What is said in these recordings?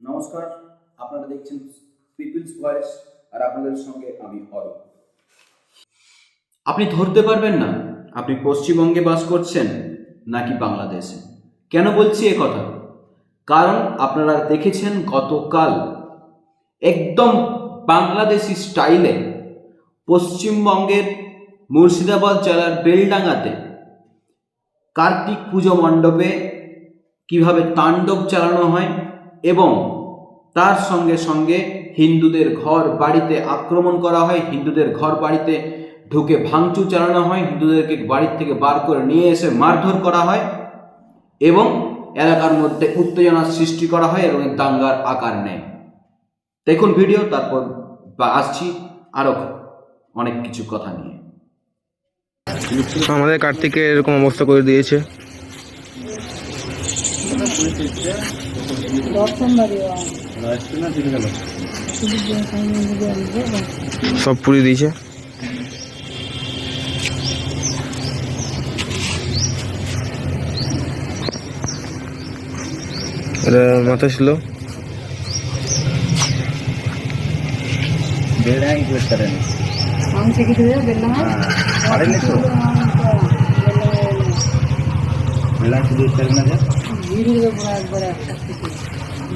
নমস্কার, আপনারা দেখছেন পিপলস ভয়েস আর আপনাদের সঙ্গে আমি অরূপ। আপনি ধরতে পারবেন না, আপনি পশ্চিমবঙ্গে বাস করছেন নাকি বাংলাদেশে। কেন বলছি এ কথা? কারণ আপনারা দেখেছেন গতকাল একদম বাংলাদেশি স্টাইলে পশ্চিমবঙ্গের মুর্শিদাবাদ জেলার বেলডাঙ্গাতে কার্তিক পুজো মণ্ডপে কীভাবে তাণ্ডব চালানো হয় এবং তার সঙ্গে সঙ্গে হিন্দুদের ঘর বাড়িতে আক্রমণ করা হয়। হিন্দুদের ঘর বাড়িতে ঢুকে ভাঙচুর চালানো হয়। হিন্দুদেরকে বাড়ির থেকে বার করে নিয়ে এসে মারধর করা হয় এবং এলাকার মধ্যে উত্তেজনার সৃষ্টি করা হয় এবং দাঙ্গার আকার নেয়। দেখুন ভিডিও, তারপর আসছি আরও অনেক কিছু কথা নিয়ে। আমাদের কার্তিকে এরকম অবস্থা করে দিয়েছে। সব পুড়িয়ে দিয়েছে এটা মাথা ছিল ಮಾಂಸ ಸಿಕ್ಕಿದ್ರೆ ಬೆಲ್ಲ ಈರುಳ್ಳಿ ಕೂಡ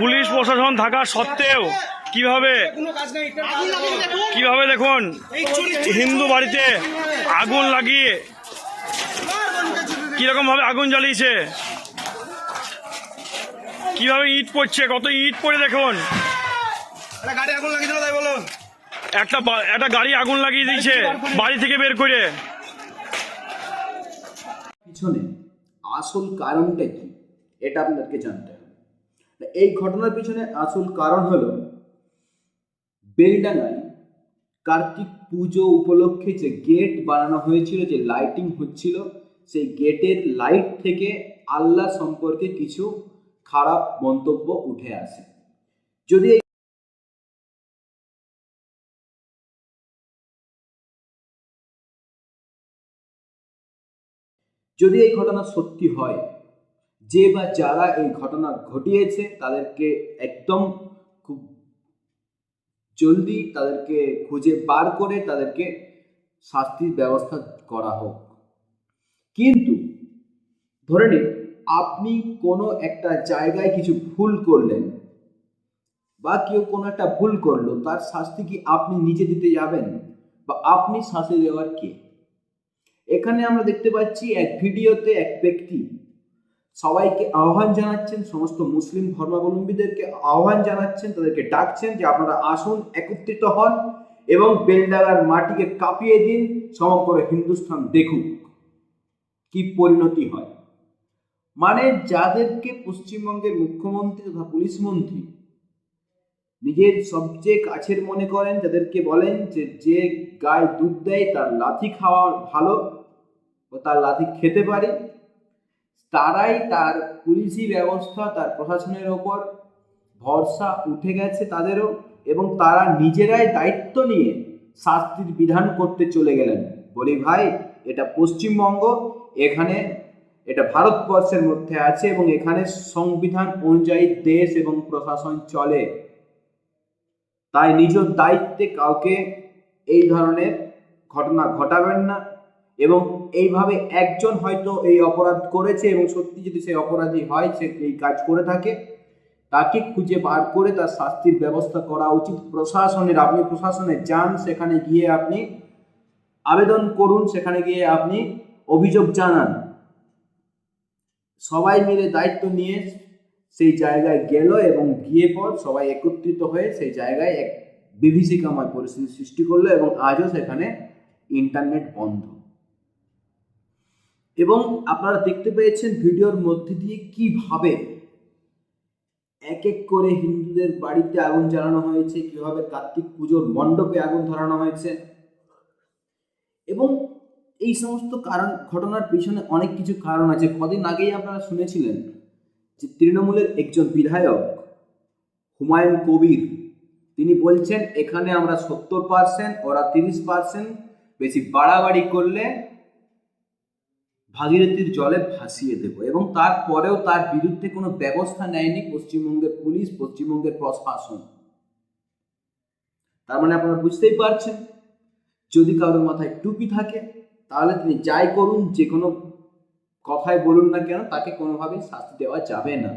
পুলিশ প্রশাসন থাকা সত্ত্বেও কীভাবে কীভাবে দেখুন, হিন্দু বাড়িতে আগুন লাগিয়ে কীরকম ভাবে আগুন জ্বালিয়েছে? কীভাবে ইট পড়ছে? কত ইট পড়ে দেখুন। একটা একটা গাড়ি আগুন লাগিয়ে দিয়েছে বাড়ি থেকে বের করে। পিছনে আসল কারণটা কি? এটা আপনাদেরকে জানতে এই ঘটনার পিছনে আসল কারণ হলো বেলডাঙ্গায় কার্তিক পুজো উপলক্ষে যে গেট বানানো হয়েছিল, যে লাইটিং হচ্ছিল, সেই গেটের লাইট থেকে আল্লাহ সম্পর্কে কিছু খারাপ মন্তব্য উঠে আসে। যদি যদি এই ঘটনা সত্যি হয় যে বা যারা এই ঘটনা ঘটিয়েছে, তাদেরকে একদম খুব জলদি তাদেরকে খুঁজে বার করে তাদেরকে শাস্তির ব্যবস্থা করা হোক। কিন্তু ধরে নিন, আপনি কোনো একটা জায়গায় কিছু ভুল করলেন বা কেউ কোনো একটা ভুল করল, তার শাস্তি কি আপনি নিজে দিতে যাবেন বা আপনি শাস্তি দেওয়ার কে? এখানে আমরা দেখতে পাচ্ছি এক ভিডিওতে এক ব্যক্তি সবাইকে আহ্বান জানাচ্ছেন, সমস্ত মুসলিম ধর্মাবলম্বীদেরকে আহ্বান জানাচ্ছেন, তাদেরকে ডাকছেন যে আপনারা আসুন, একত্রিত হন এবং বেলডাগার মাটিকে কাঁপিয়ে দিন, সমগ্র হিন্দুস্থান দেখুক। কি পরিণতি হয়? মানে যাদেরকে পশ্চিমবঙ্গের মুখ্যমন্ত্রী তথা পুলিশ মন্ত্রী নিজের সবচেয়ে কাছের মনে করেন যাদেরকে বলেন যে যে গায়ে দুধ দেয় তার লাথি খাওয়া ভালো ও তার লাথি খেতে পারে তারাই তার পুলিশি ব্যবস্থা, তার প্রশাসনের ওপর ভরসা উঠে গেছে তাদেরও এবং তারা নিজেরাই দায়িত্ব নিয়ে শাস্তির বিধান করতে চলে গেলেন। বলি ভাই, এটা পশ্চিমবঙ্গ, এখানে এটা ভারতবর্ষের মধ্যে আছে এবং এখানে সংবিধান অনুযায়ী দেশ এবং প্রশাসন চলে। তাই নিজ দায়িত্বে কাউকে এই ধরনের ঘটনা ঘটাবেন না। এবং এইভাবে একজন হয়তো এই অপরাধ করেছে এবং সত্যি যদি সেই অপরাধী হয়, সে এই কাজ করে থাকে, তাকে খুঁজে বার করে তার শাস্তির ব্যবস্থা করা উচিত। প্রশাসনের, আপনি প্রশাসনে যান, সেখানে গিয়ে আপনি আবেদন করুন, সেখানে গিয়ে আপনি অভিযোগ জানান। সবাই মিলে দায়িত্ব নিয়ে সেই জায়গায় গেল এবং গিয়ে পর সবাই একত্রিত হয়ে সেই জায়গায় এক বিভীষিকাময় পরিস্থিতি সৃষ্টি করল এবং আজও সেখানে ইন্টারনেট বন্ধ। এবং আপনারা দেখতে পেয়েছেন ভিডিওর মধ্যে দিয়ে কীভাবে এক এক করে হিন্দুদের বাড়িতে আগুন জ্বালানো হয়েছে, কীভাবে কার্তিক পুজোর মণ্ডপে আগুন ধরানো হয়েছে। এবং এই সমস্ত কারণ, ঘটনার পিছনে অনেক কিছু কারণ আছে। কদিন আগেই আপনারা শুনেছিলেন যে তৃণমূলের একজন বিধায়ক, হুমায়ুন কবির, তিনি বলছেন, এখানে আমরা সত্তর পার্সেন্ট ওরা তিরিশ পার্সেন্ট বেশি বাড়াবাড়ি করলে ভাগীরথীর জলে ভাসিয়ে দেব এবং তারপরেও তার বিরুদ্ধে কোনো ব্যবস্থা নেয়নি পশ্চিমবঙ্গের পুলিশ, পশ্চিমবঙ্গের প্রশাসন। তার মানে আপনারা বুঝতেই পারছেন, যদি কারোর মাথায় টুপি থাকে, তাহলে তিনি যাই করুন, যে কোনো কথায় বলুন না কেন, তাকে কোনোভাবেই শাস্তি দেওয়া যাবে না।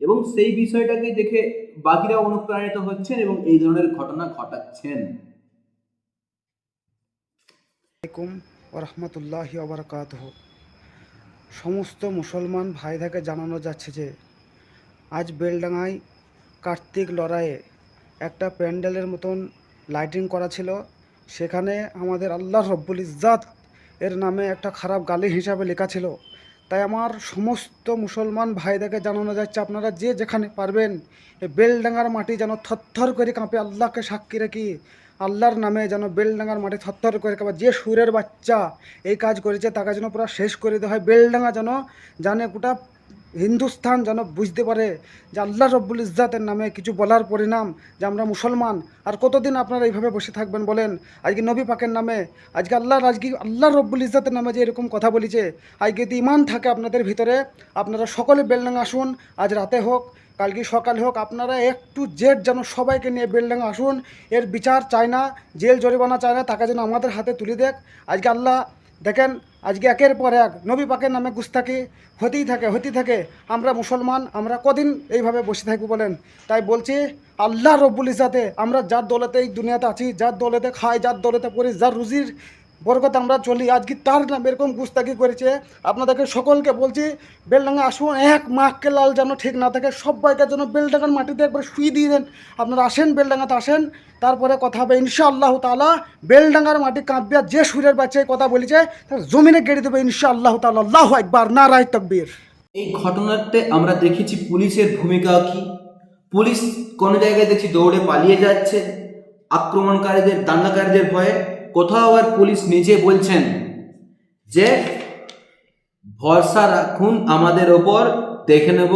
এবং সেই বিষয়টাকে দেখে বাকিরা অনুপ্রাণিত হচ্ছেন এবং এই ধরনের ঘটনা ঘটাচ্ছেন। আলাইকুম ওরহমতুল্লাহি ওবরকাত সমস্ত মুসলমান ভাইদাকে জানানো যাচ্ছে যে, আজ বেলডাঙায় কার্তিক লড়াইয়ে একটা প্যান্ডেলের মতন লাইটিং করা ছিল। সেখানে আমাদের আল্লাহ রব্বুল ইজাত এর নামে একটা খারাপ গালি হিসাবে লেখা ছিল। তাই আমার সমস্ত মুসলমান ভাইদেরকে জানানো যাচ্ছে, আপনারা যে যেখানে পারবেন বেলডাঙ্গার মাটি যেন থরথর করে কাঁপে, আল্লাহকে সাক্ষী রেখি। আল্লাহর নামে যেন বেলডাঙ্গার মাটি থরথর করে কাঁপে। যে সুরের বাচ্চা এই কাজ করেছে, তাকে যেন পুরো শেষ করে দেওয়া হয়। বেলডাঙ্গা যেন জানে গোটা হিন্দুস্থান যেন বুঝতে পারে যে আল্লাহ রব্বুল ইজ্জাতের নামে কিছু বলার পরিণাম যে আমরা মুসলমান। আর কতদিন আপনারা এইভাবে বসে থাকবেন বলেন? আজকে নবী পাকের নামে, আজকে আল্লাহর আজকে আল্লাহ রব্বুল ইজ্জাতের নামে যে এরকম কথা বলিছে, আজকে যদি ইমান থাকে আপনাদের ভিতরে, আপনারা সকলে বেলডাঙ্গা আসুন, আজ রাতে হোক, কালকে সকালে হোক, আপনারা একটু জেড যেন সবাইকে নিয়ে বেলডাঙ্গা আসুন। এর বিচার চায় না, জেল জরিমানা চায় না, তাকে যেন আমাদের হাতে তুলে দেখ আজকে আল্লাহ দেখেন, আজকে একের পর এক নবী পাকের নামে গুস্তাকি হতেই থাকে হতেই থাকে। আমরা মুসলমান, আমরা কদিন এইভাবে বসে থাকব বলেন? তাই বলছি, আল্লাহ রব্বুল ইজাতে আমরা যার দলেতে এই দুনিয়াতে আছি, যার দলেতে খাই, যার দলেতে পড়ি, যার রুজির বরকত, আমরা চলি। আজকে তার নাম এরকম গুস্তাকি করেছে। আপনাদেরকে সকলকে বলছি, বেলডাঙ্গা আসুন। এক মাখকে লাল যেন ঠিক না থাকে, সবাইকে যেন বেলডাঙ্গার মাটিতে একবার শুয়ে দিয়ে দেন। আপনারা আসেন, বেলডাঙ্গাতে আসেন। তারপরে কথা হবে ইনশাআল্লাহ তালা বেলডাঙ্গার মাটি কাঁপবে যে সুরের বাচ্চায় কথা বলেছে, তার জমিনে গেড়ে দেবে ইনশাআল্লাহ তালা আল্লাহ একবার না রায় তকবীর। এই ঘটনাতে আমরা দেখেছি পুলিশের ভূমিকা কি? পুলিশ কোনো জায়গায় দেখছি দৌড়ে পালিয়ে যাচ্ছে। আক্রমণকারীদের দাঙ্গাকারীদের ভয়ে কোথাও আবার পুলিশ নিজে বলছেন যে, ভরসা রাখুন আমাদের ওপর, দেখে নেব,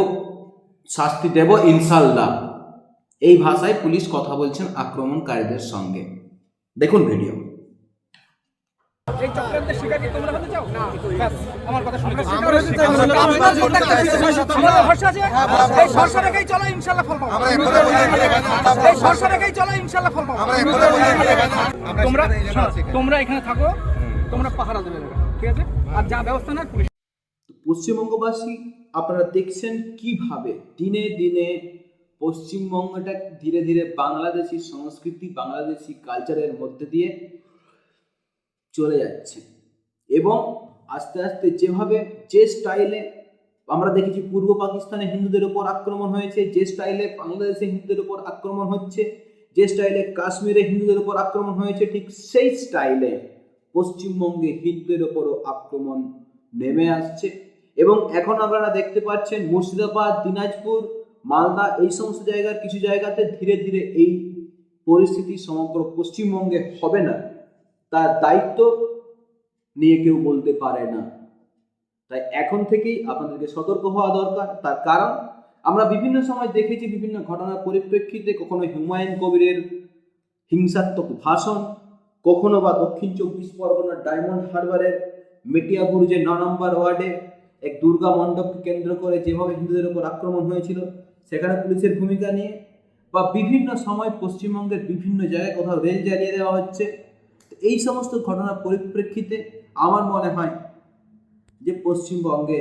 শাস্তি দেব ইনশাল্লাহ এই ভাষায় পুলিশ কথা বলছেন আক্রমণকারীদের সঙ্গে। দেখুন ভিডিও এই চক্রান্তের শিকার কি তোমরা হতে চাও? না। ব্যাস আমার কথা শুনে ভরসা আছে এই ভরসা রেখেই চলো ইনশাল্লাহ ফল পাবো। এই ভরসা রেখেই চলো ইনশাল্লাহ ফল পাবো। তোমরা তোমরা এখানে থাকো তোমরা পাহারা দেবে ঠিক আছে? আর যা ব্যবস্থা না পুলিশ। পশ্চিমবঙ্গবাসী আপনারা দেখছেন কীভাবে দিনে দিনে পশ্চিমবঙ্গটা ধীরে ধীরে বাংলাদেশি সংস্কৃতি বাংলাদেশি কালচারের মধ্যে দিয়ে চলে যাচ্ছে। এবং আস্তে আস্তে যেভাবে যে স্টাইলে আমরা দেখেছি পূর্ব পাকিস্তানে হিন্দুদের উপর আক্রমণ হয়েছে, যে স্টাইলে বাংলাদেশে হিন্দুদের উপর আক্রমণ হচ্ছে, যে স্টাইলে কাশ্মীরে হিন্দুদের উপর আক্রমণ হয়েছে, ঠিক সেই স্টাইলে পশ্চিমবঙ্গে হিন্দুদের উপরও আক্রমণ নেমে আসছে। এবং এখন আপনারা দেখতে পাচ্ছেন মুর্শিদাবাদ, দিনাজপুর, মালদা এই সমস্ত জায়গার কিছু জায়গাতে ধীরে ধীরে এই পরিস্থিতি সমগ্র পশ্চিমবঙ্গে হবে না। তার দায়িত্ব নিয়ে কেউ বলতে পারে না। তাই এখন থেকেই আপনাদেরকে সতর্ক হওয়া দরকার। তার কারণ, আমরা বিভিন্ন সময় দেখেছি বিভিন্ন ঘটনার পরিপ্রেক্ষিতে কখনো হুমায়ুন কবিরের হিংসাত্মক ভাষণ, কখনো বা দক্ষিণ চব্বিশ পরগনার ডায়মন্ড হারবারের মেটিয়াপুর যে ন নম্বর ওয়ার্ডে এক দুর্গা মণ্ডপকে কেন্দ্র করে যেভাবে হিন্দুদের উপর আক্রমণ হয়েছিল, সেখানে পুলিশের ভূমিকা নিয়ে বা বিভিন্ন সময় পশ্চিমবঙ্গের বিভিন্ন জায়গায় কোথাও রেল জ্বালিয়ে দেওয়া হচ্ছে এই সমস্ত ঘটনার পরিপ্রেক্ষিতে আমার মনে হয় যে পশ্চিমবঙ্গে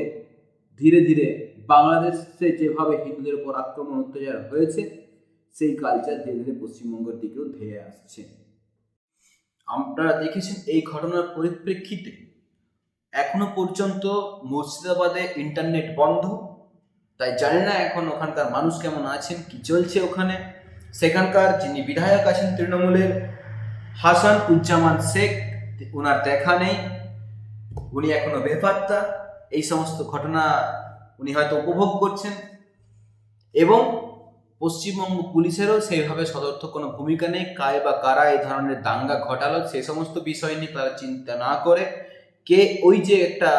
ধীরে ধীরে বাংলাদেশে যেভাবে হিন্দুদের উপর আক্রমণ, অত্যাচার হয়েছে, সেই কালচার ধীরে ধীরে পশ্চিমবঙ্গের দিকেও ধেয়ে আসছে। আপনারা দেখেছেন এই ঘটনার পরিপ্রেক্ষিতে এখনও পর্যন্ত মুর্শিদাবাদে ইন্টারনেট বন্ধ। তাই জানি না এখন ওখানকার মানুষ কেমন আছেন, কি চলছে ওখানে। সেখানকার যিনি বিধায়ক আছেন তৃণমূলের হাসান উজ্জামান শেখ, ওনার দেখা নেই। উনি এখনও বেপাত্তা এই সমস্ত ঘটনা উনি হয়তো উপভোগ করছেন। এবং পশ্চিমবঙ্গ পুলিশেরও সেইভাবে সদর্থ কোনো ভূমিকা নেই। কায় বা কারা এই ধরনের দাঙ্গা ঘটালো, সে সমস্ত বিষয় নিয়ে তারা চিন্তা না করে। কে ওই যে একটা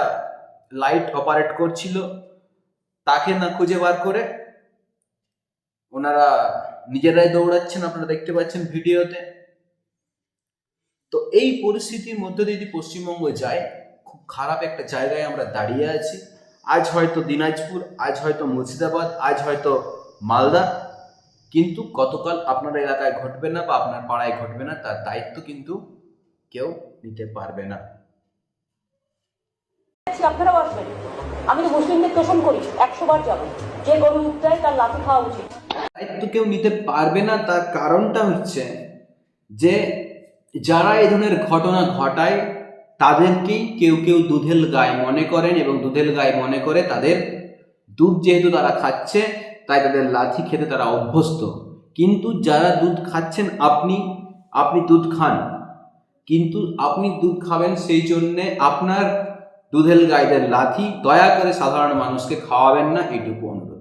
লাইট অপারেট করছিল, তাকে না খুঁজে বার করে। ওনারা নিজেরাই দৌড়াচ্ছেন, আপনারা দেখতে পাচ্ছেন ভিডিওতে। তো এই পরিস্থিতির মধ্যে দিয়ে যদি পশ্চিমবঙ্গ যায় খুব খারাপ একটা জায়গায় আমরা দাঁড়িয়ে আছি। আজ হয়তো দিনাজপুর আজ হয়তো মুর্শিদাবাদ আজ হয়তো মালদা। কিন্তু গতকাল আপনার এলাকায় ঘটবে না বা আপনার পাড়ায় ঘটবে না তার দায়িত্ব কিন্তু কেউ নিতে পারবে না। আছি, আপনারাও আসবেন। আমি তো মুসলিমদের তোষণ করি একশো বার যাব। যে গরু উঠতে তার লাথি খাওয়া উচিত। দায়িত্ব কেউ নিতে পারবে না তার কারণটা হচ্ছে যে যারা এই ধরনের ঘটনা ঘটায়, তাদেরকেই কেউ কেউ দুধেল গায়ে মনে করেন এবং দুধেল গায়ে মনে করে তাদের দুধ যেহেতু তারা খাচ্ছে, তাই তাদের লাথি খেতে তারা অভ্যস্ত। কিন্তু যারা দুধ খাচ্ছেন আপনি আপনি দুধ খান। কিন্তু আপনি দুধ খাবেন সেই জন্যে আপনার দুধেল গাইদের লাথি দয়া করে সাধারণ মানুষকে খাওয়াবেন না এটুকু অনুরোধ।